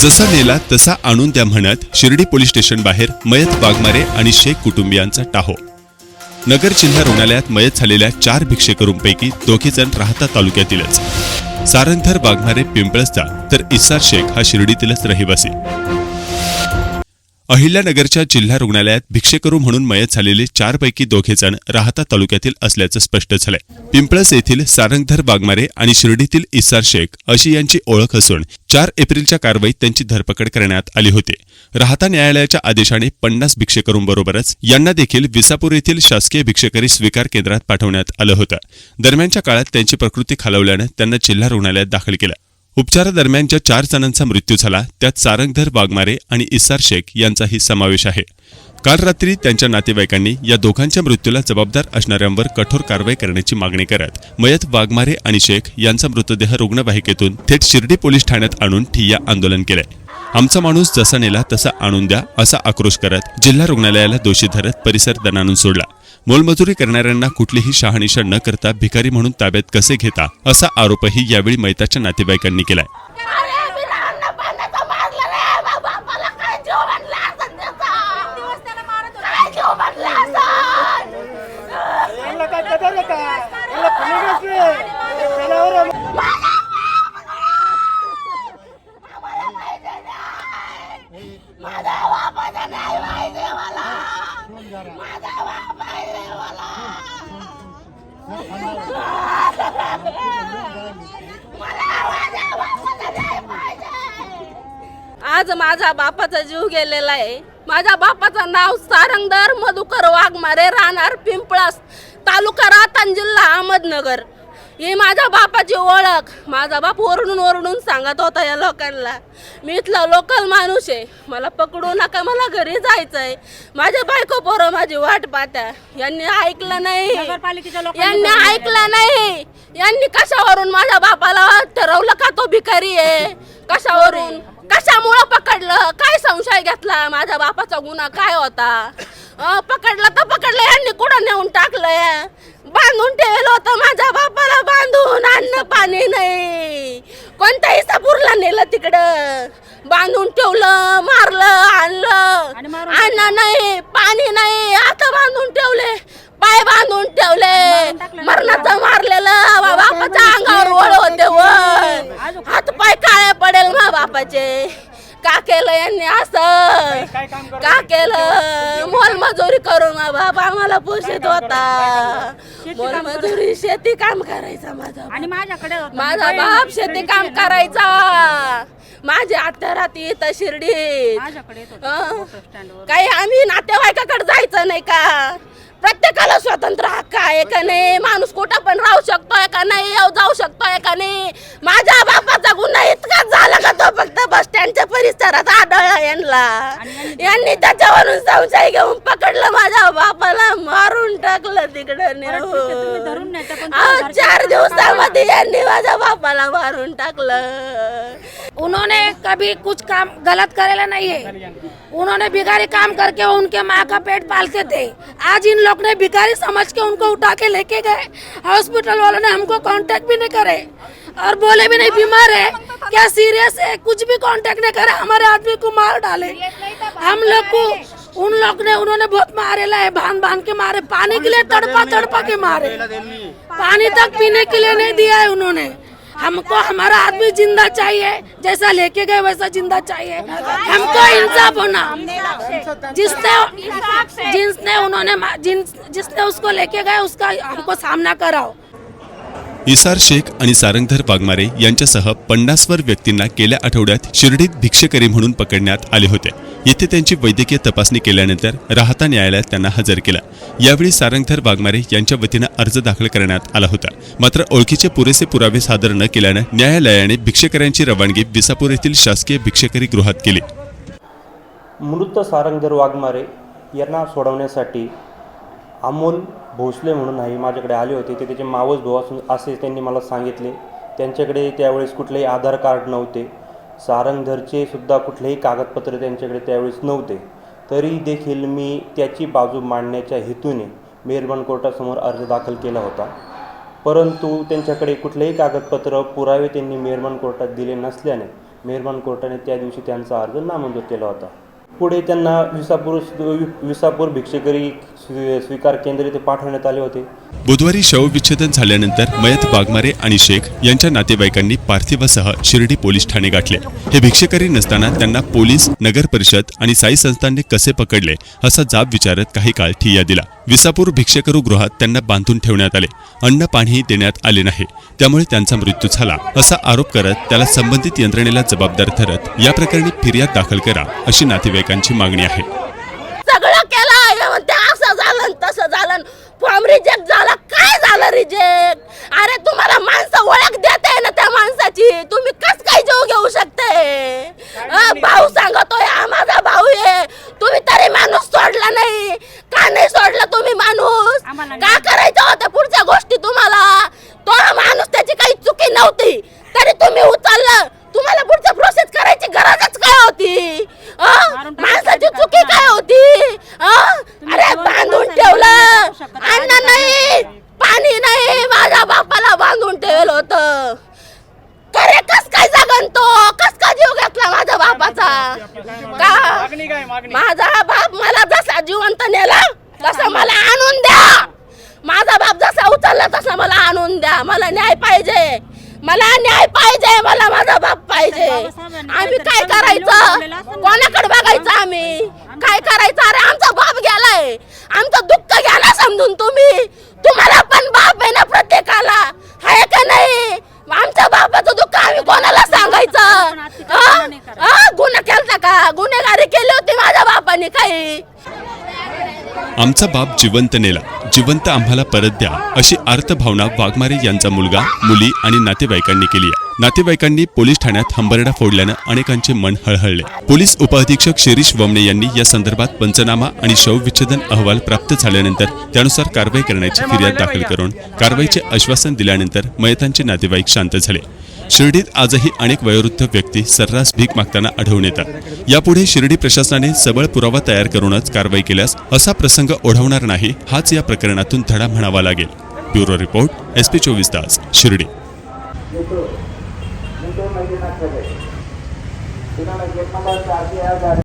जसा नेला तसा आणून द्या म्हणत शिर्डी पोलीस स्टेशन बाहेर मयत वाघमारे आणि शेख कुटुंबियांचा टाहो. नगर जिल्हा रुग्णालयात मयत झालेल्या चार भिक्षेकरूंपैकी दोघे जण राहता तालुक्यातीलच. सारंथर वाघमारे पिंपळसचा तर इसार शेख हा शिर्डीतीलच रहिवासी. अहिल्यानगरच्या जिल्हा रुग्णालयात भिक्षेकरू म्हणून मयत झालेले चारपैकी दोघे जण राहता तालुक्यातील असल्याचं स्पष्ट झालंय. पिंपळस येथील सारंगधर वाघमारे आणि शिर्डीतील इसार शेख अशी यांची ओळख असून चार एप्रिलच्या कारवाईत त्यांची धरपकड करण्यात आली होती. राहता न्यायालयाच्या आदेशाने पन्नास भिक्षेकरूंबरोबरच यांना देखील विसापूर येथील शासकीय भिक्षेकरी स्वीकार केंद्रात पाठवण्यात आलं होतं. दरम्यानच्या काळात त्यांची प्रकृती खालावल्यानं त्यांना जिल्हा रुग्णालयात दाखल केलं. उपचारादरम्यानच्या चार जणांचा मृत्यू झाला. त्यात सारंगधर वाघमारे आणि इसार शेख यांचाही समावेश आहे. काल रात्री त्यांच्या नातेवाईकांनी या दोघांच्या मृत्यूला जबाबदार असणाऱ्यांवर कठोर कारवाई करण्याची मागणी करत मयत वाघमारे आणि शेख यांचा मृतदेह रुग्णवाहिकेतून थेट शिर्डी पोलीस ठाण्यात आणून ठिय्या आंदोलन केलंय. आमचा माणूस जसा नेला तसा आणून द्या असा आक्रोश करत जिल्हा रुग्णालयाला दोषी धरत परिसर दणानून सोडला. मोलमजुरी करणाऱ्यांना कुठलीही शहानिशा न करता भिकारी म्हणून ताब्यात कसे घेता असा आरोपही यावेळी मैताच्या नातेवाईकांनी केलाय अरे मी लहान पाण्याचा मारला रे बा- बापाला काय जीव म्हणला असं त्याचा काय जीव म्हणला असं यांना काय कदर आहे का यांना फुले घातले त्यालावर माझा बापाचा नाही माहिती मला माझा बाप पाहिजे मला मला माझ्या बापाचा नाही पाहिजे आज माझा बापाचा जीव गेलेला आहे. माझ्या बापाचं नाव सारंगदार मधुकर वाघमारे राहणार पिंपळास तालुका रातन जिल्हा अहमदनगर. ही माझ्या बापाची ओळख. माझा बाप ओरडून ओरडून सांगत होता या लोकांना. मी इथला लोकल माणूस आहे. मला पकडू नका मला घरी जायचं आहे माझे बायको पोरं माझी वाट पाहत्या. यांनी ऐकलं नाही. यांनी ऐकलं नाही. यांनी कशावरून माझ्या बापाला ठरवलं का तो भिकारी आहे? कशावरून? कशामुळं पकडलं? काय संशय घेतला? माझ्या बापाचा गुन्हा काय होता? अं, पकडलं तर पकडलं. यांनी कुठं नेऊन टाकलंय? बांधून ठेवलं होतं माझ्या बापाला बांधून अन्न पाणी नाही. कोणत्याही सापूरला नेलं तिकडं. बांधून ठेवलं मारलं आणलं. अन्न नाही पाणी नाही आता बांधून ठेवले. पाय बांधून ठेवले. मरणाचं मारलेलं. वा- बापाच्या अंगावर ओळ होते वर हात पाय काळे पडेल मा बापाचे. का केलं यांनी असं? का केलं? मोलमजुरी करून बाप आम्हाला पोषित होता मोलमजुरी शेती काम करायचा माझा आणि माझ्याकडे. माझा बाप शेती काम करायचा. माझी आत्या राहते इथं स्टँडवर. काही आम्ही नातेवाईकाकडे जायचं नाही का? प्रत्येकाला स्वतंत्र हक्क आहे का नाही? माणूस कुठं पण राहू शकतोय का नाही? येऊ जाऊ शकतोय का नाही? माझ्या बापाचा गुन्हा इतकाच झाला का तो फक्त बस स्टँडच्या परिसरात आढळला यांना. यांनी त्याच्यावरून संशय घेऊन पकडलं माझ्या बापाला मारून टाकलं तिकडं. नेऊन चार दिवसामध्ये यांनी माझ्या बापाला मारून टाकलं. उन्होंने कभी कुछ काम गलत करेला नहीं है उन्होंने भिखारी काम करके उनके माँ का पेट पालते थे. आज इन लोग ने भिखारी समझ के उनको उठा के लेके गए. हॉस्पिटल वालों ने हमको कांटेक्ट भी नहीं करे और बोले भी नहीं बीमार है. क्या सीरियस है? कुछ भी कांटेक्ट नहीं करे हमारे आदमी को मार डाले। हम लोग को उन लोग ने उन्होंने बहुत मारेला है बाँध बाँध के मारे पानी के लिए तड़पा तड़पा के मारे। पानी तक पीने के लिए नहीं दिया है उन्होंने। हमको हमारा आदमी ज़िंदा चाहिए जैसा लेके गए वैसा ज़िंदा चाहिए। हमको इंसाफ होना। जिसने जिसने उन्होंने जिन जिसने उसको लेके गए उसका हमको सामना कराओ। इसार शेख आणि सारंगधर वाघमारे यांच्यासह पन्नासवर व्यक्तींना गेल्या आठवड्यात शिर्डीत भिक्षेकरी म्हणून पकडण्यात आले होते. येथे त्यांची वैद्यकीय तपासणी केल्यानंतर राहता न्यायालयात त्यांना हजर केला. यावेळी सारंगधर वाघमारे यांच्या वतीनं अर्ज दाखल करण्यात आला होता. मात्र ओळखीचे पुरेसे पुरावे सादर न केल्यानं न्यायालयाने भिक्षेकऱ्यांची रवानगी विसापूर येथील शासकीय भिक्षेकरी गृहात केली. मृत सारंगधर वाघमारे यांना सोडवण्यासाठी अमोल भोसले म्हणून आहे माझ्याकडे आले होते. ते त्याचे मावस भाऊ असून असे त्यांनी मला सांगितले. त्यांच्याकडे त्यावेळेस कुठलेही आधार कार्ड नव्हते. सारंगधरचे सुद्धा कुठलेही कागदपत्र त्यांच्याकडे त्यावेळेस नव्हते. तरी देखील मी त्याची बाजू मांडण्याच्या हेतूने मेहरबान कोर्टासमोर अर्ज दाखल केला होता. परंतु त्यांच्याकडे कुठलेही कागदपत्र पुरावे त्यांनी मेहरबान कोर्टात दिले नसल्याने मेहरबान कोर्टाने त्या दिवशी त्यांचा अर्ज नामंजूर केला होता. पुढे त्यांना विसापूर विसापूर भिक्षेकरी स्वीकार केंद्र इथे पाठवण्यात आले होते. बुधवारी शवविच्छेदन झाल्यानंतर मयत वाघमारे आणि शेख यांच्या नातेवाईकांनी पार्थिवासह शिर्डी पोलीस ठाणे गाठले. हे भिक्षेकरी नसताना त्यांना पोलीस नगर परिषद आणि साई संस्थांनी कसे पकडले असा जाब विचारत काही काळ ठिय्या दिला. विसापूर भिक्षेकरू गृहात त्यांना बांधून ठेवण्यात आले. अन्न पाणीही देण्यात आले नाही. त्यामुळे त्यांचा मृत्यू झाला. असा आरोप करत त्याला संबंधित यंत्रणेला जबाबदार ठरत या प्रकरणी फिर्याद दाखल करा अशी नातेवाईकांची मागणी आहे. सगळं केलं म्हणते. असं झालं तसं झालं फॉर्म रिजेक्ट झाला. काय झालं रिजेक्ट अरे तुम्हाला माणसं ओळख देते ना त्या माणसाची. तुम्ही कस काय जीव घेऊ शकते? भाऊ सांगतोय हा माझा भाऊ आहे. तुम्ही तरी माणूस सोडला नाही. का नाही सोडला तुम्ही माणूस? का करायचं होतं पुढच्या गोष्टी तुम्हाला तो माणूस त्याची काही चुकी नव्हती तरी तुम्ही उचललं तुम्हाला पुढचं प्रोसेस करायची गरजच काय होती अं? मारून टाकायचं माणसाची अधिकार चुकी तुम्हाला. काय होती अं? तुम्ही अरे जिवंत बांधून माणसाला ठेवलं नाही टाकू शकत. अन्न अधिकार नाही पाणी नाही माझ्या बापाला बांधून ठेवलं होतं करे कस काय जगन तो कस काय जीव घेतला माझ्या बापाचा का मागणी काय मागणी माझा बाप मला जसा जिवंत नेला तसा मला आणून द्या माझा बाप जसा उचलला तसा मला आणून द्या मला न्याय पाहिजे. मला न्याय पाहिजे मला माझा बाप पाहिजे. आम्ही काय करायचं. कोणाकडे बघायचं आम्ही? काय करायचं? अरे आमचा बाप गेलाय. आमचं दुःख घ्या ना समजून तुम्ही. तुम्हाला पण बाप आहे ना प्रत्येकाला आहे का नाही आमच्या बापाचं दुःख आम्ही कोणाला सांगायचं आपण अत्याचार हं? नाही करायचं. हं? गुन्हा केलता का गुन्हेगारी केली होती माझ्या बापाने काही आमचा बाप जिवंत नेला. जिवंत आम्हाला परत द्या अशी अर्थभावना वाघमारे यांचा मुलगा मुली आणि नातेवाईकांनी केली आहे. नातेवाईकांनी पोलीस ठाण्यात हंबरडा फोडल्यानं अनेकांचे मन हळहळले. पोलीस उपअधीक्षक शिरीष वमने यांनी या संदर्भात पंचनामा आणि शवविच्छेदन अहवाल प्राप्त झाल्यानंतर त्यानुसार कारवाई करण्याची फिर्याद दाखल करून कारवाईचे आश्वासन दिल्यानंतर मयतांचे नातेवाईक शांत झाले. शिर्डीत आजही अनेक वयोवृद्ध व्यक्ती सर्रास भीक मागताना आढळून येतात. यापुढे शिर्डी प्रशासनाने सबळ पुरावा तयार करूनच कारवाई केल्यास असा प्रसंग ओढवणार नाही हाच या प्रकरणातून धडा म्हणावा लागेल. ब्युरो रिपोर्ट एस पी चोवीस तास शिर्डी.